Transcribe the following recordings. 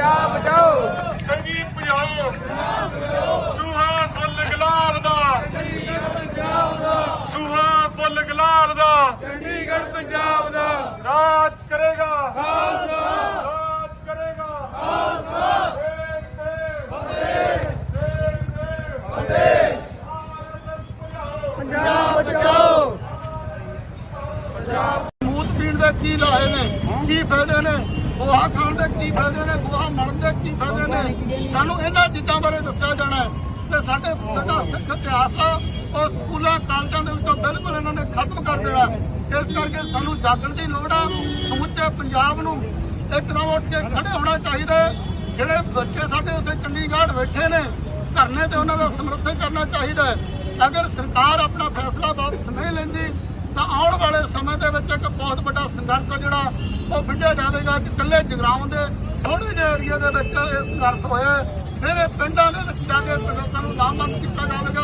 ਪੰਜਾਬ ਬਚਾਓ। ਸੰਗੀਤ ਬਜਾਓ ਸੁਹਾ ਫੁੱਲ ਗੁਲਾਬ ਦਾ। ਸੁਹਾ ਫੁੱਲ ਗੁਲਾਬ ਦਾ। ਚੰਡੀਗੜ੍ਹ ਪੰਜਾਬ ਦਾ ਰਾਜ ਕਰੇਗਾ ਖਾਲਸਾ ਰਾਜ ਕਰੇਗਾ ਖਾਲਸਾ ਪੰਜਾਬ ਬਚਾਓ ਮੂਤ ਪੀਣ ਦੇ ਕੀ ਲਾਏ ਨੇ ਕੀ ਫਾਇਦੇ ਨੇ ਗੋਹਾ ਖਾਣ ਦੇ ਕੀ ਫਾਇਦੇ ਨੇ ਗੋਹਾ ਮਲਣ ਦੇ ਕੀ ਫਾਇਦੇ ਨੇ? ਸਾਨੂੰ ਇਹਨਾਂ ਚੀਜ਼ਾਂ ਬਾਰੇ ਦੱਸਿਆ ਜਾਣਾ ਤੇ ਸਾਡੇ ਸਾਡਾ ਸਿੱਖ ਇਤਿਹਾਸ ਆ, ਉਹ ਸਕੂਲਾਂ, ਕਾਲਜਾਂ ਦੇ ਵਿੱਚੋਂ ਬਿਲਕੁਲ ਇਹਨਾਂ ਨੇ ਖਤਮ ਕਰ ਦੇਣਾ ਇਸ ਕਰਕੇ ਸਾਨੂੰ ਜਾਗਣ ਦੀ ਲੋੜ ਆ। ਸਮੁੱਚੇ ਪੰਜਾਬ ਨੂੰ ਇੱਕਦਮ ਉੱਠ ਕੇ ਖੜੇ ਹੋਣਾ ਚਾਹੀਦਾ ਹੈ। ਜਿਹੜੇ ਬੱਚੇ ਸਾਡੇ ਉੱਥੇ ਚੰਡੀਗੜ੍ਹ ਬੈਠੇ ਨੇ, ਧਰਨੇ ਤੇ ਉਹਨਾਂ ਦਾ ਸਮਰਥਨ ਕਰਨਾ ਚਾਹੀਦਾ ਹੈ। ਅਗਰ ਸਰਕਾਰ ਆਪਣਾ ਫੈਸਲਾ ਵਾਪਸ ਨਹੀਂ ਲੈਂਦੀ, ਤਾਂ ਆਉਣ ਵਾਲੇ ਸਮੇਂ ਦੇ ਵਿੱਚ ਇੱਕ ਬਹੁਤ ਵੱਡਾ ਸੰਘਰਸ਼ ਆ ਜਿਹੜਾ ਉਹ ਵਿੱਢਿਆ ਜਾਵੇਗਾ ਕਿ ਇਕੱਲੇ ਜਗਰਾਉਂ ਦੇ ਥੋੜੇ ਜਿਹੇ ਏਰੀਆ ਦੇ ਵਿੱਚ ਇਹ ਸੰਘਰਸ਼ ਹੋਇਆ ਫਿਰ ਇਹ ਪਿੰਡਾਂ ਦੇ ਵਿੱਚ ਜਾ ਕੇ ਲੋਕਾਂ ਨੂੰ ਲਾਮਬੰਦ ਕੀਤਾ ਜਾਵੇਗਾ।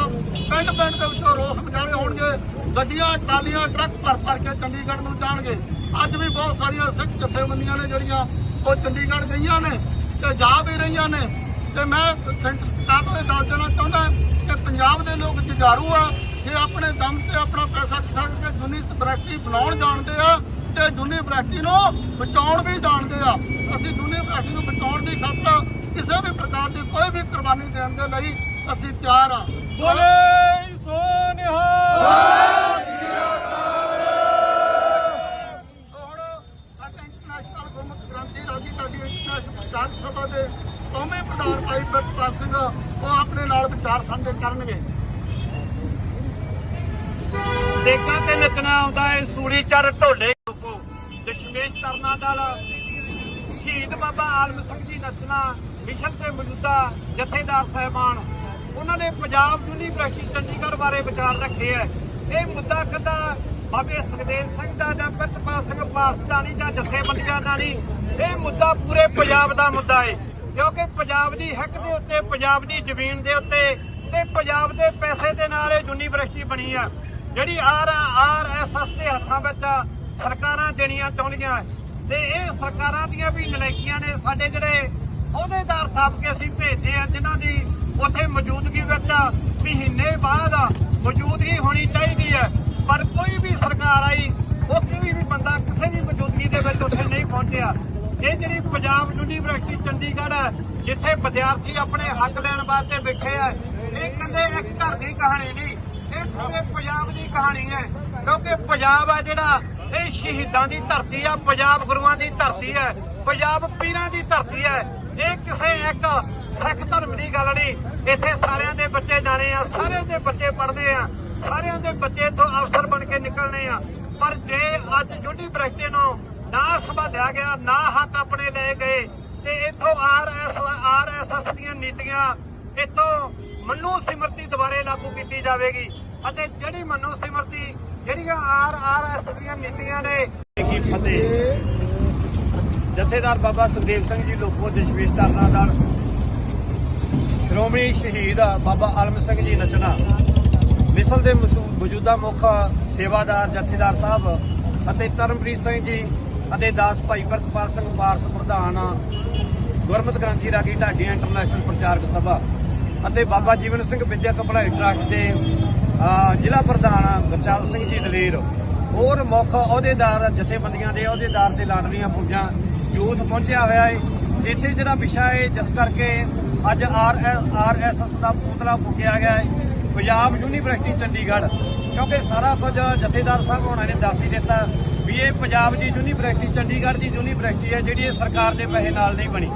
ਪਿੰਡ ਪਿੰਡ ਦੇ ਵਿੱਚੋਂ ਰੋਸ ਮੁਜ਼ਾਹਰੇ ਹੋਣਗੇ। ਗੱਡੀਆਂ, ਟਰਾਲੀਆਂ, ਟਰੱਕ ਭਰ ਭਰ ਕੇ ਚੰਡੀਗੜ੍ਹ ਨੂੰ ਜਾਣਗੇ। ਅੱਜ ਵੀ ਬਹੁਤ ਸਾਰੀਆਂ ਸਿੱਖ ਜਥੇਬੰਦੀਆਂ ਨੇ ਜਿਹੜੀਆਂ ਉਹ ਚੰਡੀਗੜ੍ਹ ਗਈਆਂ ਨੇ ਤੇ ਜਾ ਵੀ ਰਹੀਆਂ ਨੇ। ਤੇ ਮੈਂ ਸੈਂਟਰ ਸਰਕਾਰ ਨੂੰ ਦੱਸ ਦੇਣਾ ਚਾਹੁੰਦਾ ਕਿ ਪੰਜਾਬ ਦੇ ਲੋਕ ਜਗਾਰੂ ਆ। ਜੇ ਆਪਣੇ ਦਮ ਤੇ ਆਪਣਾ ਪੈਸਾ ਇਕੱਠਾ ਕਰਕੇ ਯੂਨੀਵਰਸਿਟੀ ਬਣਾਉਣ ਜਾਣਦੇ ਆ ਤੇ ਯੂਨੀਵਰਸਿਟੀ ਨੂੰ ਬਚਾਉਣ ਵੀ ਜਾਣਦੇ ਆ। ਅਸੀਂ ਯੂਨੀਵਰਸਿਟੀ ਨੂੰ ਬਚਾਉਣ ਦੀ ਖਾਤਰ ਕਿਸੇ ਵੀ ਪ੍ਰਕਾਰ ਦੀ ਕੋਈ ਵੀ ਕੁਰਬਾਨੀ ਦੇਣ ਦੇ ਲਈ ਅਸੀਂ ਤਿਆਰ ਆ। ਬੋਲੇ ਸੋ ਇੰਟਰਨੈਸ਼ਨਲ ਪ੍ਰਚਾਰ ਸਭਾ ਦੇ ਕੌਮੀ ਪ੍ਰਧਾਨ ਭਾਈ ਸਿੰਘ ਉਹ ਆਪਣੇ ਨਾਲ ਵਿਚਾਰ ਸਾਂਝੇ ਕਰਨਗੇ। ਦੇਖਾਂ ਤੇ ਨੱਚਣਾ ਆਉਂਦਾ ਏ ਸੂੜੀ ਚੜ ਢੋਲੇ। ਦਸ਼ਮੇਸ਼ ਕਰਨਾ ਦਲ, ਸ਼ਹੀਦ ਬਾਬਾ ਆਲਮ ਸਿੰਘ ਜੀ ਨੱਚਣਾ, ਮਿਸ਼ਨ ਤੇ ਮੌਜੂਦਾ ਜਥੇਦਾਰ ਸਹਿਬਾਨ। ਉਹਨਾਂ ਨੇ ਪੰਜਾਬ ਯੂਨੀਵਰਸਿਟੀ ਚੰਡੀਗੜ੍ਹ ਬਾਰੇ ਵਿਚਾਰ ਰੱਖੇ ਐ ਇਹ ਮੁੱਦਾ ਕਦਾ ਬਾਬੇ ਸੁਖਦੇਵ ਸਿੰਘ ਦਾ ਜਾਂ ਪ੍ਰਿਤਪਾਲ ਸਿੰਘ ਪਾਸਦਾਨੀ ਜਾਂ ਜਥੇਬੰਦੀਆਂ ਦਾ ਨਹੀਂ। ਇਹ ਮੁੱਦਾ ਪੂਰੇ ਪੰਜਾਬ ਦਾ ਮੁੱਦਾ ਏ। ਕਿਉਂਕਿ ਪੰਜਾਬ ਦੀ ਹੱਕ ਦੇ ਉੱਤੇ, ਪੰਜਾਬ ਦੀ ਜ਼ਮੀਨ ਦੇ ਉੱਤੇ ਤੇ ਪੰਜਾਬ ਦੇ ਪੈਸੇ ਦੇ ਨਾਲ ਇਹ ਯੂਨੀਵਰਸਿਟੀ ਬਣੀ ਆ। ਜਿਹੜੀ ਆਰ ਆਰ ਐਸ ਐਸ ਦੇ ਹੱਥਾਂ ਵਿੱਚ ਸਰਕਾਰਾਂ ਦੇਣੀਆਂ ਚਾਹੁੰਦੀਆਂ ਤੇ ਇਹ ਸਰਕਾਰਾਂ ਦੀਆਂ ਵੀ ਨਲਾਇਕੀਆਂ ਨੇ ਸਾਡੇ ਜਿਹੜੇ ਅਹੁਦੇਦਾਰ ਥਾਪ ਕੇ ਅਸੀਂ ਭੇਜਦੇ ਆ ਜਿਨ੍ਹਾਂ ਦੀ ਉੱਥੇ ਮੌਜੂਦਗੀ ਵਿੱਚ ਮਹੀਨੇ ਬਾਅਦ ਮੌਜੂਦਗੀ ਹੋਣੀ ਚਾਹੀਦੀ ਹੈ। ਪਰ ਕੋਈ ਵੀ ਸਰਕਾਰ ਆਈ, ਉੱਥੇ ਵੀ ਬੰਦਾ ਕਿਸੇ ਵੀ ਮੌਜੂਦਗੀ ਦੇ ਵਿੱਚ ਉੱਥੇ ਨਹੀਂ ਪਹੁੰਚਿਆ। ਇਹ ਜਿਹੜੀ ਪੰਜਾਬ ਯੂਨੀਵਰਸਿਟੀ ਚੰਡੀਗੜ੍ਹ ਹੈ, ਜਿੱਥੇ ਵਿਦਿਆਰਥੀ ਆਪਣੇ ਹੱਕ ਲੈਣ ਵਾਸਤੇ ਬੈਠੇ ਆ, ਇਹ ਕਹਿੰਦੇ ਇੱਕ ਘਰ ਦੀ ਕਹਾਣੀ ਨਹੀਂ, ਇਹ ਪੂਰੇ ਪੰਜਾਬ ਦੀ ਕਹਾਣੀ ਹੈ। ਕਿਉਂਕਿ ਪੰਜਾਬ ਆ ਜਿਹੜਾ ਇਹ ਸ਼ਹੀਦਾਂ ਦੀ ਧਰਤੀ ਆ, ਪੰਜਾਬ ਗੁਰੂਆਂ ਦੀ ਧਰਤੀ ਹੈ ਪੰਜਾਬ ਪੀਰਾਂ ਦੀ ਧਰਤੀ ਹੈ ਇਹ ਕਿਸੇ ਇੱਕ ਸਿੱਖ ਧਰਮ ਦੀ ਗੱਲ ਨਹੀਂ, ਇੱਥੇ ਸਾਰਿਆਂ ਦੇ ਬੱਚੇ ਜਾਣੇ ਆ, ਸਾਰਿਆਂ ਦੇ ਬੱਚੇ ਪੜ੍ਹਦੇ ਆ, ਸਾਰਿਆਂ ਦੇ ਬੱਚੇ ਤੋਂ ਅਫਸਰ ਬਣ ਕੇ ਨਿਕਲਣੇ ਆ। ਪਰ ਜੇ ਅੱਜ ਯੂਨੀਵਰਸਿਟੀ ਨੂੰ ਨਾ ਸੰਭਾਲਿਆ ਗਿਆ, ਨਾ ਹੱਕ ਆਪਣੇ ਲਏ ਗਏ, ਤੇ ਇਥੋਂ R S R S S ਦੀਆਂ ਨੀਤੀਆਂ ਇਥੋਂ ਮਨੂ ਸਿਮਰਤੀ ਦੁਬਾਰੇ ਲਾਗੂ ਕੀਤੀ ਜਾਵੇਗੀ। ਅਤੇ ਜਿਹੜੀ ਮਨੂ ਸਿਮਰਤੀ ਜਿਹੜੀਆਂ ਆਰ ਆਰ ਐਸ ਦੀਆਂ ਨੀਤੀਆਂ ਨੇ। ਕੀ ਫਤਿਹ। ਜਥੇਦਾਰ ਬਾਬਾ ਸੁਖਦੇਵ ਸਿੰਘ ਜੀ ਲੋਕੋ ਦਸ਼ਮੇਸ਼ ਧਰਨਾ ਦਲ ਸ਼੍ਰੋਮਣੀ ਸ਼ਹੀਦ ਬਾਬਾ ਆਲਮ ਸਿੰਘ ਜੀ ਨਚਣਾ। ਮਿਸਲ ਦੇ ਮੌਜੂਦਾ ਮੁੱਖ ਸੇਵਾਦਾਰ ਜਥੇਦਾਰ ਸਾਹਿਬ ਅਤੇ ਧਰਮਪ੍ਰੀਤ ਸਿੰਘ ਜੀ ਅਤੇ ਦਾਸ ਭਾਈ ਪ੍ਰਤਪਾਲ ਸਿੰਘ ਵਾਰਸ ਪ੍ਰਧਾਨ ਗੁਰਮਤਿ ਗ੍ਰੰਥੀ ਰਾਗੀ ਢਾਡੀਆਂ ਇੰਟਰਨੈਸ਼ਨਲ ਪ੍ਰਚਾਰਕ ਸਭਾ ਅਤੇ ਬਾਬਾ ਜੀਵਨ ਸਿੰਘ ਵਿਦਿਅਕ ਭਲਾਈ ਟਰੱਸਟ ਦੇ ਜ਼ਿਲ੍ਹਾ ਪ੍ਰਧਾਨ ਗੁਰਚਾਲ ਸਿੰਘ ਜੀ ਦਲੇਰ। ਹੋਰ ਮੁੱਖ ਅਹੁਦੇਦਾਰ, ਜਥੇਬੰਦੀਆਂ ਦੇ ਅਹੁਦੇਦਾਰ ਤੇ ਲਾਡਲੀਆਂ ਫੌਜਾਂ ਯੂਥ ਪਹੁੰਚਿਆ ਹੋਇਆ ਹੈ ਇੱਥੇ ਜਿਹੜਾ ਵਿਸ਼ਾ ਹੈ ਜਿਸ ਕਰਕੇ ਅੱਜ ਆਰ ਆਰ ਐਸ ਐਸ ਦਾ ਪੁਤਲਾ ਫੂਕਿਆ ਗਿਆ ਹੈ ਪੰਜਾਬ ਯੂਨੀਵਰਸਿਟੀ, ਚੰਡੀਗੜ੍ਹ। ਕਿਉਂਕਿ ਸਾਰਾ ਕੁਝ ਜਥੇਦਾਰ ਸਾਹਿਬ ਹੋਣਾ ਨੇ ਦੱਸ ਹੀ ਦਿੱਤਾ ਵੀ ਇਹ ਪੰਜਾਬ ਦੀ ਯੂਨੀਵਰਸਿਟੀ, ਚੰਡੀਗੜ੍ਹ ਦੀ ਯੂਨੀਵਰਸਿਟੀ ਹੈ, ਜਿਹੜੀ ਇਹ ਸਰਕਾਰ ਦੇ ਪੈਸੇ ਨਾਲ ਨਹੀਂ ਬਣੀ।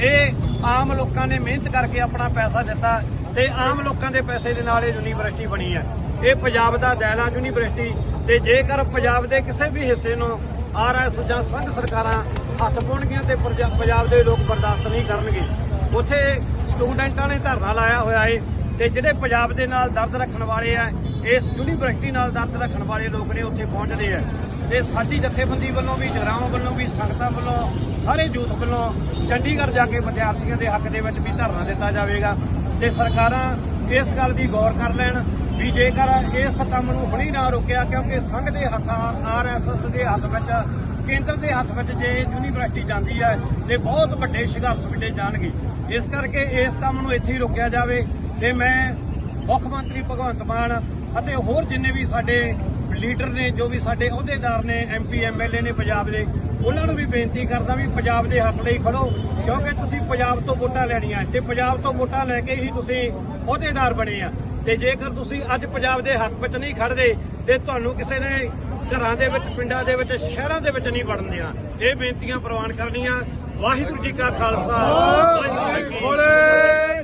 ਇਹ ਆਮ ਲੋਕਾਂ ਨੇ ਮਿਹਨਤ ਕਰਕੇ ਆਪਣਾ ਪੈਸਾ ਦਿੱਤਾ। ਤੇ ਆਮ ਲੋਕਾਂ ਦੇ ਪੈਸੇ ਦੇ ਨਾਲ ਇਹ ਯੂਨੀਵਰਸਿਟੀ ਬਣੀ ਹੈ। ਇਹ ਪੰਜਾਬ ਦਾ ਦੈਲਾ ਯੂਨੀਵਰਸਿਟੀ ਤੇ ਜੇਕਰ ਪੰਜਾਬ ਦੇ ਕਿਸੇ ਵੀ ਹਿੱਸੇ ਨੂੰ ਆਰਐਸ ਜਾਂ ਸੰਘ ਸਰਕਾਰਾਂ ਹੱਥ ਪਾਉਣਗੀਆਂ ਤੇ ਪੰਜਾਬ ਦੇ ਲੋਕ ਬਰਦਾਸ਼ਤ ਨਹੀਂ ਕਰਨਗੇ। ਉੱਥੇ ਸਟੂਡੈਂਟਾਂ ਨੇ ਧਰਨਾ ਲਾਇਆ ਹੋਇਆ ਏ ਤੇ ਜਿਹੜੇ ਪੰਜਾਬ ਦੇ ਨਾਲ ਦਰਦ ਰੱਖਣ ਵਾਲੇ ਆ, ਇਸ ਯੂਨੀਵਰਸਿਟੀ ਨਾਲ ਦਰਦ ਰੱਖਣ ਵਾਲੇ ਲੋਕ ਨੇ ਉੱਥੇ ਪਹੁੰਚ ਰਹੇ ਆ। ਤੇ ਸਾਡੀ ਜਥੇਬੰਦੀ ਵੱਲੋਂ ਵੀ ਜਗਰਾਵਾਂ ਵੱਲੋਂ ਵੀ, ਸੰਗਤਾਂ ਵੱਲੋਂ, ਸਾਰੇ ਯੂਥ ਵੱਲੋਂ ਚੰਡੀਗੜ੍ਹ ਜਾ ਕੇ ਵਿਦਿਆਰਥੀਆਂ ਦੇ ਹੱਕ ਦੇ ਵਿੱਚ ਵੀ ਧਰਨਾ ਦਿੱਤਾ ਜਾਵੇਗਾ। ਤੇ ਸਰਕਾਰਾਂ ਇਸ ਗੱਲ ਦੀ ਗੌਰ ਕਰ ਲੈਣ ਵੀ ਜੇਕਰ ਇਸ ਕੰਮ ਨੂੰ ਹੁਣੀ ਨਾ ਰੋਕਿਆ, ਕਿਉਂਕਿ ਸੰਘ ਦੇ ਹੱਥ ਆਰਐਸਐਸ ਦੇ ਹੱਥ ਵਿੱਚ, ਕੇਂਦਰ ਦੇ ਹੱਥ ਵਿੱਚ ਜੇ ਯੂਨੀਵਰਸਿਟੀ ਜਾਂਦੀ ਹੈ, ਤੇ ਬਹੁਤ ਵੱਡੇ ਸੰਘਰਸ਼ ਵਿੱਢੇ ਜਾਣਗੇ। ਇਸ ਕਰਕੇ ਇਸ ਕੰਮ ਨੂੰ ਇੱਥੇ ਹੀ ਰੋਕਿਆ ਜਾਵੇ ਤੇ ਮੈਂ ਮੁੱਖ ਮੰਤਰੀ ਭਗਵੰਤ ਮਾਨ ਅਤੇ ਹੋਰ ਜਿੰਨੇ ਵੀ ਸਾਡੇ ਲੀਡਰ ਨੇ, ਜੋ ਵੀ ਸਾਡੇ ਅਹੁਦੇਦਾਰ ਨੇ ਐਮਪੀ ਐਮਐਲਏ ਨੇ ਪੰਜਾਬ ਦੇ ਉਹਨਾਂ ਨੂੰ ਵੀ ਬੇਨਤੀ ਕਰਦਾ ਵੀ ਪੰਜਾਬ ਦੇ ਹੱਕ ਲਈ ਖੜੋ, ਕਿਉਂਕਿ ਤੁਸੀਂ ਪੰਜਾਬ ਤੋਂ ਵੋਟਾਂ ਲੈਣੀਆਂ ਤੇ ਪੰਜਾਬ ਤੋਂ ਵੋਟਾਂ ਲੈ ਕੇ ਹੀ ਤੁਸੀਂ ਅਹੁਦੇਦਾਰ ਬਣੇ ਆ। ਤੇ ਜੇਕਰ ਤੁਸੀਂ ਅੱਜ ਪੰਜਾਬ ਦੇ ਹੱਕ ਵਿੱਚ ਨਹੀਂ ਖੜਦੇ, ਤੇ ਤੁਹਾਨੂੰ ਕਿਸੇ ਨੇ ਘਰਾਂ ਦੇ ਵਿੱਚ, ਪਿੰਡਾਂ ਦੇ ਵਿੱਚ, ਸ਼ਹਿਰਾਂ ਦੇ ਵਿੱਚ ਨਹੀਂ ਵੜਨ ਦੇਣਾ। ਇਹ ਬੇਨਤੀਆਂ ਪ੍ਰਵਾਨ ਕਰਨੀਆਂ। ਵਾਹਿਗੁਰੂ ਜੀ ਕਾ ਖਾਲਸਾ। ਵਾਹਿਗੁਰੂ ਜੀ ਕੀ